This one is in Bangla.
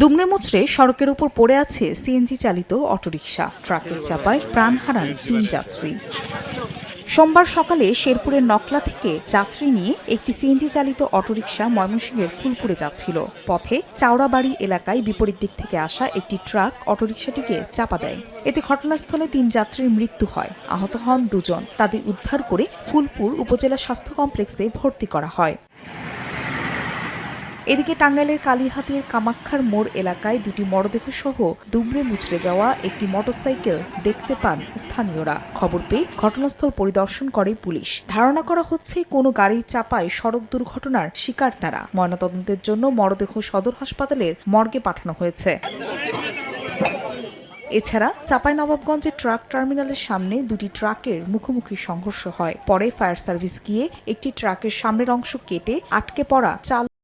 দুমড়ে মুচড়ে সড়কের উপর পড়ে আছে সিএনজি চালিত অটোরিকশা। ট্রাকের চাপায় প্রাণ হারান তিন যাত্রী। সোমবার সকালে শেরপুরের নকলা থেকে যাত্রী নিয়ে একটি সিএনজি চালিত অটোরিকশা ময়মনসিংহের ফুলপুরে যাচ্ছিল। পথে চাওড়াবাড়ি এলাকায় বিপরীত দিক থেকে আসা একটি ট্রাক অটোরিকশাটিকে চাপা দেয়। এতে ঘটনাস্থলে তিন যাত্রীর মৃত্যু হয়। আহত হন দুজন। তাদের উদ্ধার করে ফুলপুর উপজেলা স্বাস্থ্য কমপ্লেক্সে ভর্তি করা হয়। এদিকে টাঙ্গাইলের কালীহাতের কামাক্ষার মোড় এলাকায় দুটি মরদেহ সহ দুমড়ে মুচড়ে যাওয়া একটি মোটরসাইকেল দেখতে পান স্থানীয়রা। খবর পেয়ে ঘটনাস্থল পরিদর্শন করে পুলিশ। ধারণা করা হচ্ছে, কোনো গাড়ির চাপায় সড়ক দুর্ঘটনার শিকার তারা। ময়নাতদন্তের জন্য মরদেহ সদর হাসপাতালের মর্গে পাঠানো হয়েছে। এছাড়া চাঁপাইনবাবগঞ্জের ট্রাক টার্মিনালের সামনে দুটি ট্রাকের মুখোমুখি সংঘর্ষ হয়। পরে ফায়ার সার্ভিস গিয়ে একটি ট্রাকের সামনের অংশ কেটে আটকে পড়া চাল